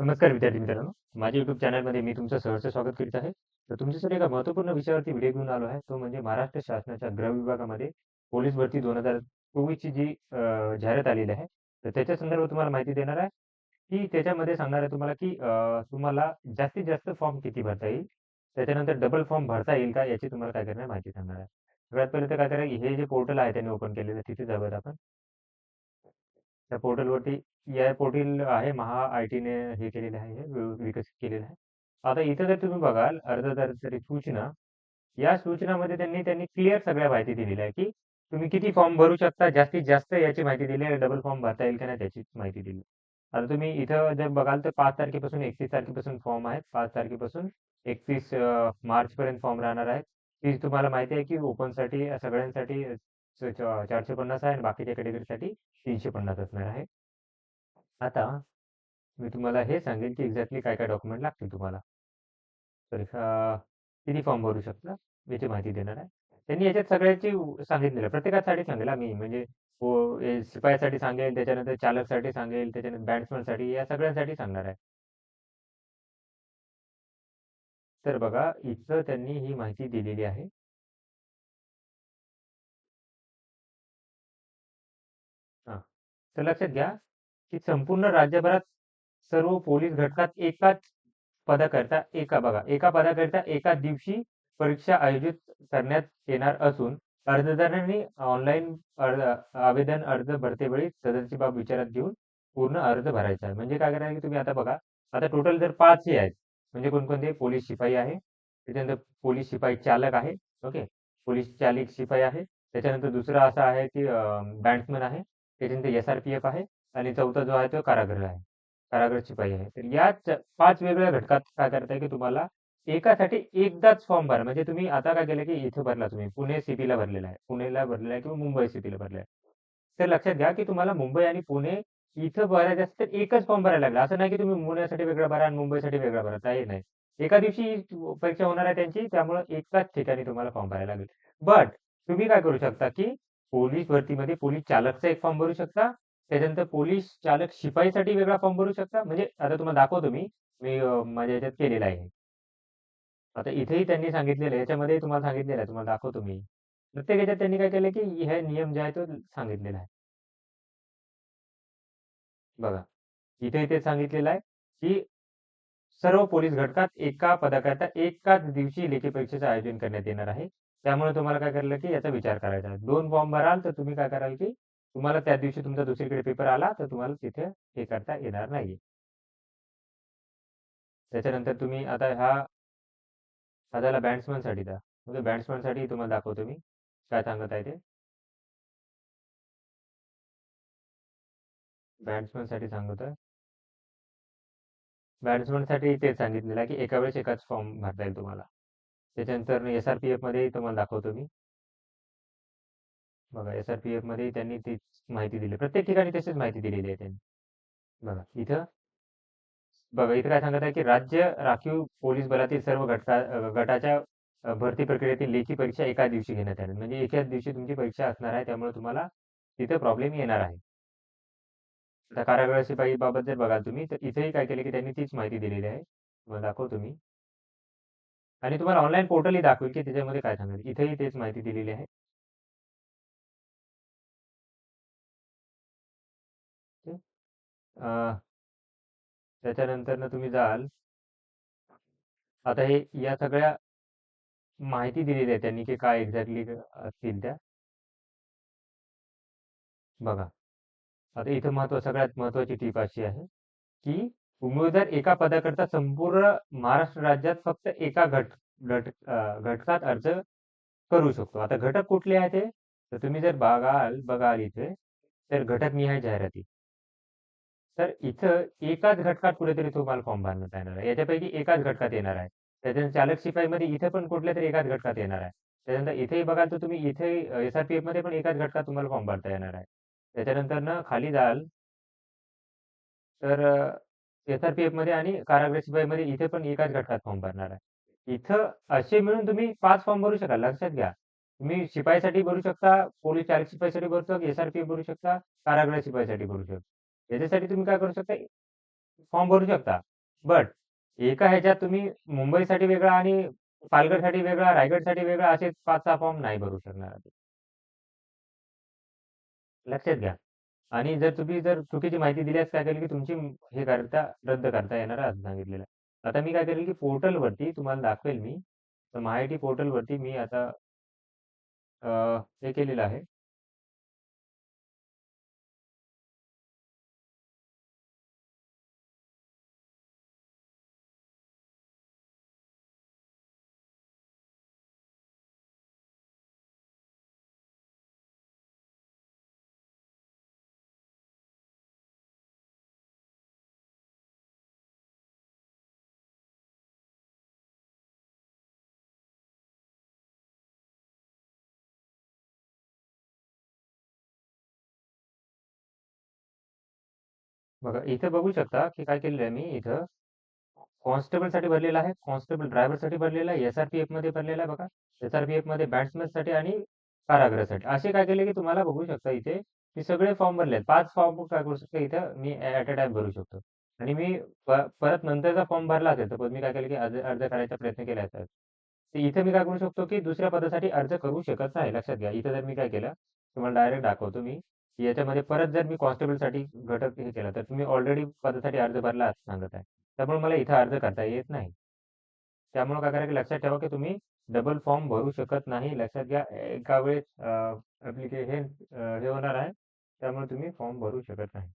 नमस्कार विद्यार्थी मित्रांनो. माझ्या युट्यूब चॅनलमध्ये मी तुमचं सहर्ष स्वागत करीत आहे. तर तुमच्यासाठी एका महत्त्वपूर्ण विषयावरती व्हिडिओ घेऊन आलो आहे. तो म्हणजे महाराष्ट्र शासनाच्या गृह विभागामध्ये पोलीस भरती दोन हजार चोवीसची जी जाहिरात आलेली आहे. तर त्याच्या संदर्भात तुम्हाला माहिती देणार आहे की त्याच्यामध्ये सांगणार आहे तुम्हाला की तुम्हाला जास्तीत जास्त फॉर्म किती भरता येईल? त्याच्यानंतर डबल फॉर्म भरता येईल का? याची तुम्हाला काय करणार माहिती सांगणार आहे. सगळ्यात पहिले तर काय करायचं? हे जे पोर्टल आहे त्यांनी ओपन केलेलं तिथे जाऊयात आपण. त्या पोर्टलवरती या पोर्टल आहे महा आय टीने हे केलेलं आहे वि- विकसित केलेलं आहे. आता इथं जर तुम्ही बघाल अर्जदारासाठी सूचना या सूचनामध्ये त्यांनी त्यांनी क्लिअर सगळ्या माहिती दिलेली आहे की तुम्ही किती फॉर्म भरू शकता जास्तीत जास्त याची माहिती दिली आहे डबल फॉर्म भरता येईल का नाही त्याची माहिती दिली. आता तुम्ही इथं जर बघाल तर पाच तारखेपासून एकतीस तारखेपासून फॉर्म आहेत. पाच तारखेपासून एकतीस मार्च पर्यंत फॉर्म राहणार आहेत. ती तुम्हाला माहिती आहे की ओपनसाठी सगळ्यांसाठी सो चारशे पन्नास आहे आणि बाकीच्या कॅटेगरीसाठी तीनशे पन्नास असणार आहे. आता मी तुम्हाला हे सांगेन की एक्झॅक्टली काय काय डॉक्युमेंट लागतील तुम्हाला. तर किती फॉर्म भरू शकता? याची माहिती देणार आहे. त्यांनी याच्यात सगळ्याची सांगितलेलं प्रत्येकासाठी सांगेल मी म्हणजे शिपायासाठी सांगेल त्याच्यानंतर चालकसाठी सांगेल त्याच्यानंतर बॅट्समनसाठी या सगळ्यांसाठी सांगणार आहे. तर बघा इथं त्यांनी ही माहिती दिलेली आहे. तर लक्षात घ्या की संपूर्ण राज्यभरात सर्व पोलीस घटकात एकाच पदाकरता एका बघा एका पदाकरता एका दिवशी परीक्षा आयोजित करण्यात येणार असून अर्जदारांनी ऑनलाईन अर्ज आवेदन अर्ज भरतेवेळी सदरची बाब विचारात घेऊन पूर्ण अर्ज भरायचा आहे. म्हणजे काय करायचं तुम्ही आता बघा आता टोटल जर पाच हे आहेत म्हणजे कोणकोणते? पोलीस शिपाई आहे त्याच्यानंतर पोलीस शिपाई चालक आहे ओके? पोलीस चालक शिपाई आहे त्याच्यानंतर दुसरं असं आहे की बँड्समन आहे त्याच्यानंतर एस आर पी एफ आहे आणि चौथा जो आहे तो कारागृह आहे. कारागृह शिपाई आहे. तर या पाच वेगवेगळ्या घटकात काय करताय की तुम्हाला एकासाठी एकदाच फॉर्म भरा. म्हणजे तुम्ही आता काय केलं की इथे भरला तुम्ही. पुणे सिटीला भरलेला आहे. पुणेला भरलेला आहे किंवा मुंबई सिटीला भरलेला आहे. तर लक्षात घ्या की तुम्हाला मुंबई आणि पुणे इथं भरायचं असेल तर एकच फॉर्म भरायला लागला. असं नाही की तुम्ही पुण्यासाठी वेगळा भरा आणि मुंबईसाठी वेगळा भरा. काही नाही. एका दिवशी परीक्षा होणार आहे त्यांची. त्यामुळे एकाच ठिकाणी तुम्हाला फॉर्म भरायला लागेल. बट तुम्ही काय करू शकता की पोलीस भरतीमध्ये पोलीस चालकचा एक फॉर्म भरू शकता. त्याच्यानंतर पोलीस चालक शिपाईसाठी वेगळा फॉर्म भरू शकता. म्हणजे आता तुम्हाला दाखवतो मी. मी माझ्या याच्यात केलेला आहे. आता इथेही त्यांनी सांगितलेलं आहे. याच्यामध्ये तुम्हाला सांगितलेलं आहे. तुम्हाला दाखवतो मी. प्रत्येक याच्यात त्यांनी काय केलं की हे नियम जे आहे तो सांगितलेला आहे. बघा. इथे इथे सांगितलेलं आहे की सर्व पोलीस घटकात एका पदाकरता एकाच दिवशी लेखी परीक्षेचं आयोजन करण्यात येणार आहे. त्यामुळे तुम्हाला काय करायला की याचा विचार करायचा दोन फॉर्म भराल तर तुम्ही काय कराल की तुम्हाला त्या दिवशी तुमचा दुसरीकडे पेपर आला तर तुम्हाला तिथे हे करता येणार नाही त्याच्यानंतर तुम्ही आता हा हा झाला बॅट्समनसाठी दा म्हणजे बॅट्समनसाठी तुम्हाला दाखवतो मी. काय सांगत आहे ते? बॅट्समनसाठी सांगत आहे. बॅट्समनसाठी तेच सांगितलेलं की एका वेळेस एकाच फॉर्म भरता येईल तुम्हाला. त्याच्यानंतर एस आर पी एफमध्ये तुम्हाला दाखवतो मी. बघा एस आर पी एफमध्ये त्यांनी तीच माहिती दिली. प्रत्येक ठिकाणी तशीच माहिती दिलेली आहे त्यांनी. बघा इथं. बघा इथं काय सांगत आहे की राज्य राखीव पोलीस बलातील सर्व घटका गटाच्या भरती प्रक्रियेतील लेखी परीक्षा एका दिवशी घेण्यात येणार. म्हणजे एकाच दिवशी तुमची परीक्षा असणार आहे त्यामुळे तुम्हाला तिथे प्रॉब्लेम येणार आहे. आता कारागृह शिपाई बाबत जर बघाल तुम्ही तर इथेही काय केले की त्यांनी तीच माहिती दिलेली आहे. तुम्हाला दाखवतो मी. आणि तुम्हाला ऑनलाईन पोर्टलही दाखवेल की त्याच्यामध्ये काय सांगेल इथेही तेच माहिती दिलेली आहे. त्याच्यानंतर ना तुम्ही जाल. आता हे या सगळ्या माहिती दिलेली आहे त्यांनी की काय एक्झॅक्टली असतील त्या. बघा. आता इथं महत्त्व सगळ्यात महत्वाची टीप अशी आहे की उमेदवार एका पदाकरता संपूर्ण महाराष्ट्र राज्यात फक्त एका घट घट घटकात अर्ज करू शकतो. आता घटक कुठले आहे ते तर तुम्ही जर बघाल बघाल इथे तर घटक निहाय जाहिराती. तर इथं एकाच घटकात कुठेतरी तुम्हाला फॉर्म भरण्यात येणार आहे. याच्यापैकी एकाच घटकात येणार आहे. त्याच्यानंतर चालक शिपाईमध्ये इथे पण कुठल्या तरी एकाच घटकात येणार आहे. त्याच्यानंतर इथेही बघाल तर तुम्ही इथे एस आर पी एफमध्ये पण एकाच घटकात तुम्हाला फॉर्म भरता येणार आहे. त्याच्यानंतर ना खाली जाल तर एसआरपीएफ आर पी आणि कारागृह शिपाईमध्ये इथे पण एकाच घटकात फॉर्म भरणार आहे. इथं असे मिळून तुम्ही पाच फॉर्म भरू शकाल लक्षात घ्या. तुम्ही शिपाईसाठी भरू शकता पोलीस चार शिपाईसाठी भरू शकता एसआरपीएफ भरू शकता कारागृह शिपाईसाठी भरू शकता. याच्यासाठी तुम्ही काय करू शकता? फॉर्म भरू शकता. बट एका ह्याच्यात तुम्ही मुंबईसाठी वेगळा आणि पालघरसाठी वेगळा, रायगडसाठी वेगळा असे 5-6 फॉर्म नाही भरू शकणार लक्षात घ्या. आणि जर तुम्ही जर चुकीची माहिती दिल्यास काय करेल, की तुमची हे करता रद्द करता येणार आहे असं सांगितलेलं आहे. आता मी काय करेल, की पोर्टलवरती तुम्हाला दाखवेल मी. तर MyIT पोर्टलवरती मी आता अ, हे केलेलं आहे. बघा इथं बघू शकता, की काय केलेलं आहे मी इथं कॉन्स्टेबलसाठी भरलेलं आहे. कॉन्स्टेबल ड्रायव्हरसाठी भरलेला आहे. एसआरपीएफमध्ये भरलेला आहे बघा. एसआरपीएफमध्ये बॅट्समॅनसाठी आणि कारागृहासाठी. असे काय केले, की तुम्हाला बघू शकता इथे, मी सगळे फॉर्म भरले आहेत. पाच फॉर्म काय करू शकतो इथं मी ऍट अ टाईम भरू शकतो. आणि मी परत नंतरचा फॉर्म भरला असेल, तर मी काय केलं, की अर्ज अर्ज करायचा प्रयत्न केला असतात तर इथे मी काय करू शकतो, की दुसऱ्या पदासाठी अर्ज करू शकत नाही. लक्षात घ्या. इथं जर मी काय केलं, तुम्हाला डायरेक्ट दाखवतो मी. याच्यामध्ये परत जर मी कॉन्स्टेबलसाठी घटक हे केला, तर तुम्ही ऑलरेडी पदासाठी अर्ज भरला असं सांगत आहे. त्यामुळे मला इथं अर्ज करता येत नाही. त्यामुळे काय करा, की लक्षात ठेवा, की तुम्ही डबल फॉर्म भरू शकत नाही. लक्षात घ्या. एका वेळेस हे हे होणार आहे. त्यामुळे तुम्ही फॉर्म भरू शकत नाही.